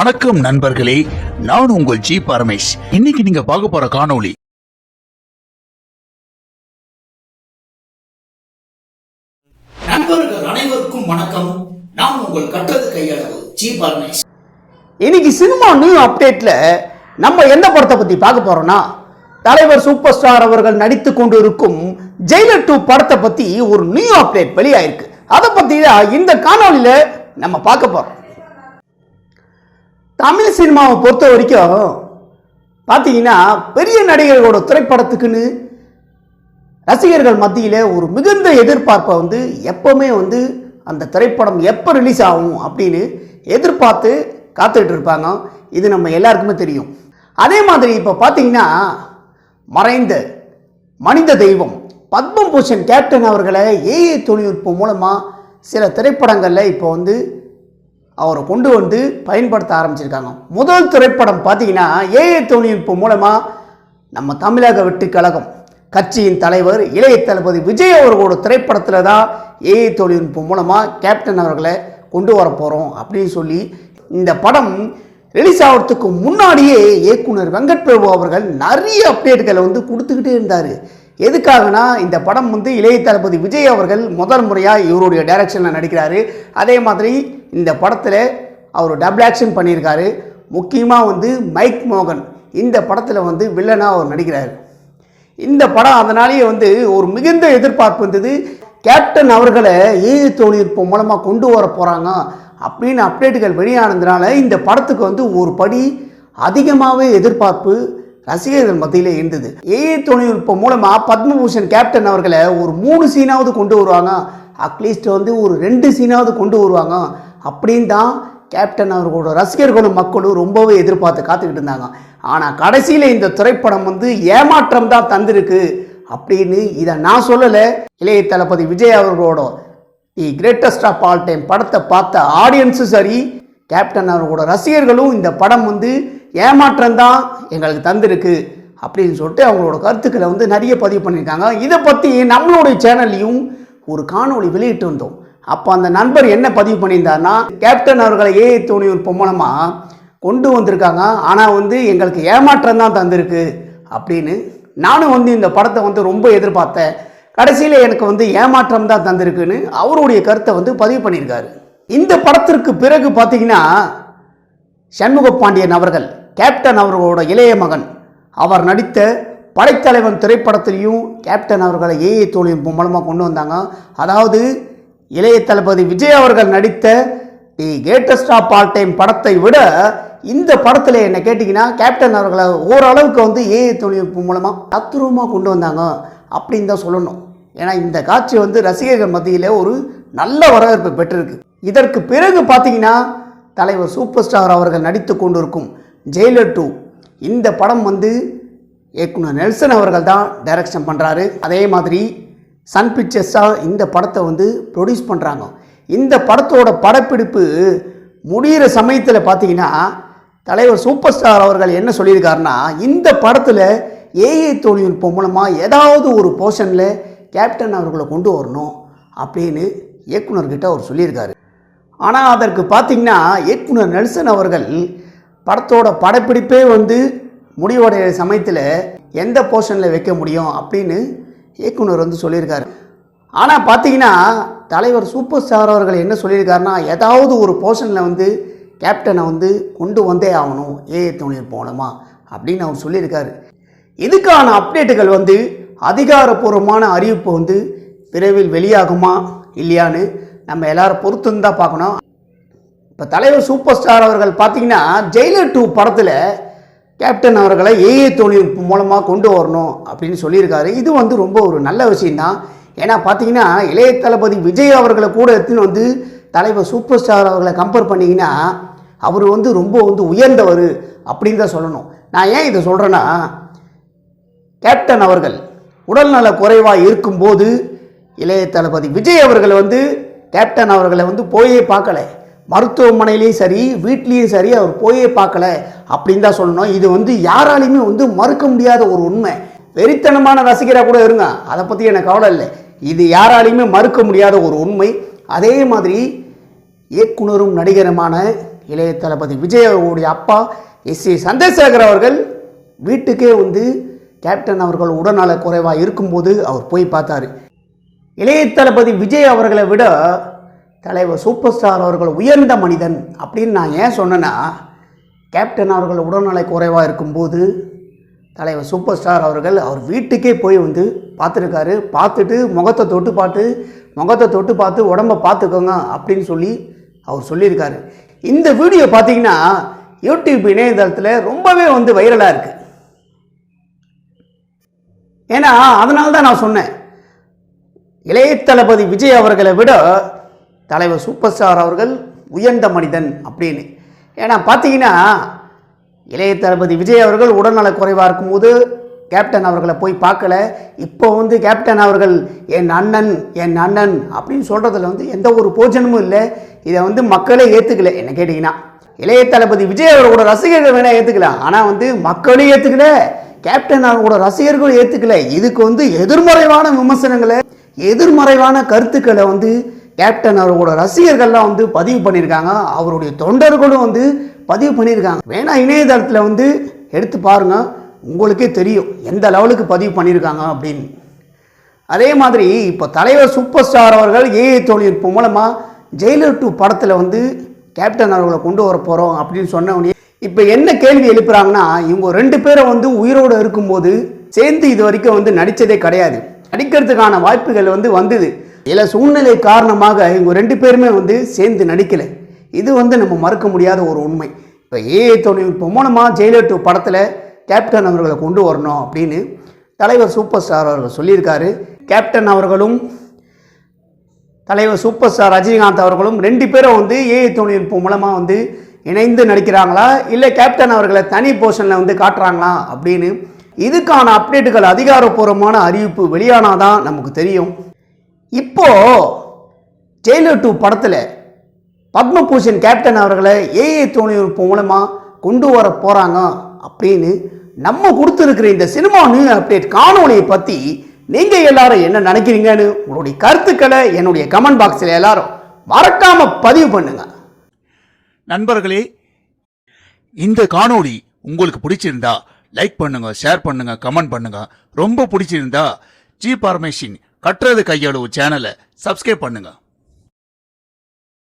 வணக்கம் நண்பர்களே நான் உங்கள் ஜி பரமேஷ். இன்னைக்கு நீங்க பார்க்க போற காணொளி நண்பர்கள் அனைவருக்கும் வணக்கம். நான் உங்கள் கட்டது கையளவு ஜி பரமேஷ். இன்னைக்கு சினிமா நியூ அப்டேட்ல நம்ம எந்த படத்தை பத்தி பார்க்க போறோம்னா தலைவர் சூப்பர் ஸ்டார் அவர்கள் நடித்து கொண்டு இருக்கும் ஜெயிலர் டூ படத்தை பத்தி ஒரு நியூ அப்டேட் வெளியாயிருக்கு. அதை பத்தி தான் இந்த காணொளியில நம்ம பார்க்க போறோம். தமிழ் சினிமாவை பொறுத்த வரைக்கும் பார்த்தீங்கன்னா பெரிய நடிகர்களோட திரைப்படத்துக்குன்னு ரசிகர்கள் மத்தியில் ஒரு மிகுந்த எதிர்பார்ப்பை வந்து எப்போவுமே வந்து அந்த திரைப்படம் எப்போ ரிலீஸ் ஆகும் அப்படின்னு எதிர்பார்த்து காத்துக்கிட்டு இருப்பாங்க. இது நம்ம எல்லாருக்குமே தெரியும். அதே மாதிரி இப்போ பார்த்தீங்கன்னா மறைந்த மனித தெய்வம் பத்மபூஷன் கேப்டன் அவர்களை ஏஏ தொழில்நுட்பம் மூலமாக சில திரைப்படங்களில் இப்போ வந்து அவரை கொண்டு வந்து பயன்படுத்த ஆரம்பிச்சிருக்காங்க. முதல் திரைப்படம் பார்த்தீங்கன்னா ஏஏ தொழில்நுட்பம் மூலமாக நம்ம தமிழக வெட்டு கழகம் கட்சியின் தலைவர் இளைய தளபதி விஜய் அவர்களோட திரைப்படத்தில் தான் ஏஐ தொழில்நுட்பம் மூலமாக கேப்டன் அவர்களை கொண்டு வர போகிறோம் அப்படின்னு சொல்லி இந்த படம் ரிலீஸ் ஆகிறதுக்கு முன்னாடியே இயக்குனர் வெங்கட் பிரபு அவர்கள் நிறைய அப்டேட்டுகளை வந்து கொடுத்துக்கிட்டே இருந்தார். எதுக்காகனா இந்த படம் வந்து இளைய தளபதி விஜய் அவர்கள் முதல் முறையாக இவருடைய டைரக்ஷனில் நடிக்கிறாரு. அதே மாதிரி இந்த படத்தில் அவர் டபுள் ஆக்ஷன் பண்ணியிருக்காரு. முக்கியமாக வந்து மைக் மோகன். இந்த படத்தில் வந்து வில்லனாக அவர் நடிக்கிறார். இந்த படம் அதனாலேயே வந்து ஒரு மிகுந்த எதிர்பார்ப்பு இருந்தது. கேப்டன் அவர்களை ஏஐ தொழில்நுட்பம் மூலமாக கொண்டு வர போகிறாங்க அப்படின்னு அப்டேட்டுகள் வெளியானதுனால இந்த படத்துக்கு வந்து ஒரு படி அதிகமாகவே எதிர்பார்ப்பு ரசிகர்கள் மத்தியில் இருந்தது. ஏஐ தொழில்நுட்பம் மூலமாக பத்மபூஷன் கேப்டன் அவர்களை ஒரு மூணு சீனாவது கொண்டு வருவாங்க. அட்லீஸ்ட் வந்து ஒரு ரெண்டு சீனாவது கொண்டு வருவாங்க. அப்படின்னு தான் கேப்டன் அவர்களோட ரசிகர்களும் மக்களும் ரொம்பவே எதிர்பார்த்து காத்துக்கிட்டு இருந்தாங்க. ஆனால் கடைசியில் இந்த திரைப்படம் வந்து ஏமாற்றம் தான் தந்திருக்கு அப்படின்னு இதை நான் சொல்லலை. இளைய தளபதி விஜய் அவர்களோட the greatest of all time படத்தை பார்த்த ஆடியன்ஸும் சரி கேப்டன் அவர்களோட ரசிகர்களும் இந்த படம் வந்து ஏமாற்றம் தான் எங்களுக்கு தந்திருக்கு அப்படின்னு சொல்லிட்டு அவங்களோட கருத்துக்களை வந்து நிறைய பதிவு பண்ணியிருக்காங்க. இதை பற்றி நம்மளுடைய சேனல்லையும் ஒரு காணொளி வெளியிட்டு வந்தோம். அப்போ அந்த நண்பர் என்ன பதிவு பண்ணியிருந்தாருன்னா கேப்டன் அவர்களை ஏஐ தொழில்நுட்பம் மூலமாக கொண்டு வந்திருக்காங்க. ஆனால் வந்து எங்களுக்கு ஏமாற்றம் தான் தந்திருக்கு அப்படின்னு நானும் வந்து இந்த படத்தை வந்து ரொம்ப எதிர்பார்த்தேன். கடைசியில் எனக்கு வந்து ஏமாற்றம் தான் தந்திருக்குன்னு அவருடைய கருத்தை வந்து பதிவு பண்ணியிருக்காரு. இந்த படத்திற்கு பிறகு பார்த்தீங்கன்னா சண்முக பாண்டியன் அவர்கள் கேப்டன் அவர்களோட இளைய மகன் அவர் நடித்த படைத்தலைவன் திரைப்படத்திலையும் கேப்டன் அவர்களை ஏஏ தோழியின் மூலமாக கொண்டு வந்தாங்க. அதாவது இளைய தளபதி விஜய் அவர்கள் நடித்த the greatest of all time படத்தை விட இந்த படத்தில் என்ன கேட்டிங்கன்னா கேப்டன் அவர்களை ஓரளவுக்கு வந்து ஏஐ தொழில்நுட்பம் மூலமாக தத்ரூபமாக கொண்டு வந்தாங்க அப்படின்னு தான் சொல்லணும். ஏன்னா இந்த காட்சி வந்து ரசிகர்கள் மத்தியில் ஒரு நல்ல வரவேற்பு பெற்றிருக்கு. இதற்கு பிறகு பார்த்தீங்கன்னா தலைவர் சூப்பர் ஸ்டார் அவர்கள் நடித்து கொண்டிருக்கும் ஜெயிலர் டூ இந்த படம் வந்து இயக்குனர் நெல்சன் அவர்கள் தான் டைரக்ஷன் பண்ணுறாரு அதே மாதிரி சன் பிக்சர்ஸாக இந்த படத்தை வந்து ப்ரொடியூஸ் பண்ணுறாங்க இந்த படத்தோட படப்பிடிப்பு முடிகிற சமயத்தில் பார்த்தீங்கன்னா தலைவர் சூப்பர் ஸ்டார் அவர்கள் என்ன சொல்லியிருக்காருன்னா இந்த படத்தில் ஏஐ தொழில்நுட்பம் மூலமாக ஏதாவது ஒரு போர்ஷனில் கேப்டன் அவர்களை கொண்டு வரணும் அப்படின்னு இயக்குனர்கிட்ட அவர் சொல்லியிருக்காரு. ஆனால் அதற்கு பார்த்தீங்கன்னா இயக்குனர் நெல்சன் அவர்கள் படத்தோட படப்பிடிப்பே வந்து முடிவடைய சமயத்தில் எந்த போர்ஷனில் வைக்க முடியும் அப்படின்னு இயக்குனர் வந்து சொல்லியிருக்காரு. ஆனால் பார்த்தீங்கன்னா தலைவர் சூப்பர் ஸ்டார் அவர்கள் என்ன சொல்லியிருக்காருன்னா ஏதாவது ஒரு போர்ஷனில் வந்து கேப்டனை வந்து கொண்டு வந்தே ஆகணும் ஏஏ தொழில் போனோமா அப்படின்னு அவர் சொல்லியிருக்காரு. இதுக்கான அப்டேட்டுகள் வந்து அதிகாரப்பூர்வமான அறிவிப்பு வந்து விரைவில் வெளியாகுமா இல்லையான்னு நம்ம எல்லாரும் பொறுத்துன்னு தான் பார்க்கணும். இப்போ தலைவர் சூப்பர் ஸ்டார் அவர்கள் பார்த்தீங்கன்னா ஜெயிலர் டூ படத்தில் கேப்டன் அவர்களை ஏஏ தொழில்நுட்பம் மூலமாக கொண்டு வரணும் அப்படின்னு சொல்லியிருக்காரு. இது வந்து ரொம்ப ஒரு நல்ல விஷயம்தான். ஏன்னா பார்த்தீங்கன்னா இளைய தளபதி விஜய் அவர்களை கூட எடுத்துன்னு வந்து தலைவர் சூப்பர் ஸ்டார் அவர்களை கம்பேர் பண்ணிங்கன்னா அவர் வந்து ரொம்ப வந்து உயர்ந்தவர் அப்படின்னு தான் சொல்லணும். நான் ஏன் இதை சொல்கிறேன்னா கேப்டன் அவர்கள் உடல்நல குறைவாக இருக்கும்போது இளைய தளபதி விஜய் அவர்களை வந்து கேப்டன் அவர்களை வந்து போயே பார்க்கலை. மருத்துவமனையிலையும் சரி வீட்லேயும் சரி அவர் போயே பார்க்கல அப்படின்னு தான் சொல்லணும். இது வந்து யாராலையுமே வந்து மறுக்க முடியாத ஒரு உண்மை. வெறித்தனமான ரசிகராக கூட இருங்க. அதை பற்றி எனக்கு கவலை இல்லை. இது யாராலையுமே மறுக்க முடியாத ஒரு உண்மை. அதே மாதிரி இயக்குனரும் நடிகருமான இளைய தளபதி விஜய் அவர்களுடைய அப்பா எஸ் ஏ சந்திரசேகர் அவர்கள் வீட்டுக்கே வந்து கேப்டன் அவர்கள் உடல்நல குறைவாக இருக்கும்போது அவர் போய் பார்த்தாரு. இளைய தளபதி விஜய் அவர்களை விட தலைவர் சூப்பர் ஸ்டார் அவர்கள் உயர்ந்த மனிதன் அப்படின்னு நான் ஏன் சொன்னேன்னா கேப்டன் அவர்கள் உடல்நலை குறைவாக இருக்கும்போது தலைவர் சூப்பர் ஸ்டார் அவர்கள் அவர் வீட்டுக்கே போய் வந்து பார்த்துருக்காரு. பார்த்துட்டு முகத்தை தொட்டு பார்த்து முகத்தை தொட்டு பார்த்து உடம்ப பார்த்துக்கோங்க அப்படின்னு சொல்லி அவர் சொல்லியிருக்காரு. இந்த வீடியோ பார்த்தீங்கன்னா யூடியூப் இணையதளத்தில் ரொம்பவே வந்து வைரலாக இருக்குது ஏன்னா அதனால தான் நான் சொன்னேன். இளைய தளபதி விஜய் அவர்களை விட தலைவர் சூப்பர் ஸ்டார் அவர்கள் உயர்ந்த மனிதன் அப்படின்னு. ஏன்னா பார்த்தீங்கன்னா இளைய தளபதி விஜய் அவர்கள் உடல்நல குறைவாக இருக்கும்போது கேப்டன் அவர்களை போய் பார்க்கல. இப்போ வந்து கேப்டன் அவர்கள் என் அண்ணன் என் அண்ணன் அப்படின்னு சொல்கிறதுல வந்து எந்த ஒரு போஜனமும் இல்லை. இதை வந்து மக்களே ஏற்றுக்கல என்ன கேட்டிங்கன்னா இளைய தளபதி விஜய் அவர்களோட ரசிகர்கள் வேணால் ஏற்றுக்கலாம் ஆனால் வந்து மக்களும் ஏற்றுக்கல கேப்டன் அவர்களோட ரசிகர்களும் ஏற்றுக்கல இதுக்கு வந்து எதிர்மறைவான விமர்சனங்களை எதிர்மறைவான கருத்துக்களை வந்து கேப்டன் அவர்களோட ரசிகர்கள்லாம் வந்து பதிவு பண்ணியிருக்காங்க. அவருடைய தொண்டர்களும் வந்து பதிவு பண்ணியிருக்காங்க. வேணா இணையதளத்தில் வந்து எடுத்து பாருங்கள் உங்களுக்கே தெரியும் எந்த லெவலுக்கு பதிவு பண்ணியிருக்காங்க அப்படின்னு. அதே மாதிரி இப்போ தலைவர் சூப்பர் ஸ்டார் அவர்கள் ஏஐ தொழில்நுட்பம் மூலமாக ஜெயிலர் டூ படத்தில் வந்து கேப்டன் அவர்களை கொண்டு வர போகிறோம் அப்படின்னு சொன்ன உடனே இப்போ என்ன கேள்வி எழுப்புறாங்கன்னா இவங்க ரெண்டு பேரும் வந்து உயிரோடு இருக்கும்போது சேர்ந்து இது வரைக்கும் வந்து நடித்ததே கிடையாது. நடிக்கிறதுக்கான வாய்ப்புகள் வந்து வந்தது. சில சூழ்நிலை காரணமாக இவங்க ரெண்டு பேருமே வந்து சேர்ந்து நடிக்கலை. இது வந்து நம்ம மறுக்க முடியாத ஒரு உண்மை. இப்போ ஏஐ தொழில்நுட்பம் மூலமாக ஜெயிலர் டூ படத்தில் கேப்டன் அவர்களை கொண்டு வரணும் அப்படின்னு தலைவர் சூப்பர் ஸ்டார் அவர்கள் சொல்லியிருக்காரு. கேப்டன் அவர்களும் தலைவர் சூப்பர் ஸ்டார் ரஜினிகாந்த் அவர்களும் ரெண்டு பேரும் வந்து ஏஐ தொழில்நுட்பம் மூலமாக வந்து இணைந்து நடிக்கிறாங்களா? இல்லை கேப்டன் அவர்களை தனி போர்ஷனில் வந்து காட்டுறாங்களா? அப்படின்னு இதுக்கான அப்டேட்டுகள் அதிகாரப்பூர்வமான அறிவிப்பு வெளியானாதான் நமக்கு தெரியும். இப்போ ஜெயிலர் டூ படத்தில் பத்மபூஷன் கேப்டன் அவர்களை ஏஐ தொழில்நுட்பம் மூலமாக கொண்டு வர போகிறாங்க அப்படின்னு நம்ம கொடுத்துருக்கிற இந்த சினிமா நியூ அப்டேட் காணொலியை பற்றி நீங்கள் எல்லாரும் என்ன நினைக்கிறீங்கன்னு உங்களுடைய கருத்துக்களை என்னுடைய கமெண்ட் பாக்ஸில் எல்லாரும் மறக்காமல் பதிவு பண்ணுங்க. நண்பர்களே இந்த காணொளி உங்களுக்கு பிடிச்சிருந்தா லைக் பண்ணுங்க ஷேர் பண்ணுங்க கமெண்ட் பண்ணுங்க. ரொம்ப பிடிச்சிருந்தா ஜி பார்மேஷின் கட்டுறது கையளவு சேனலை சப்ஸ்கிரைப் பண்ணுங்கள்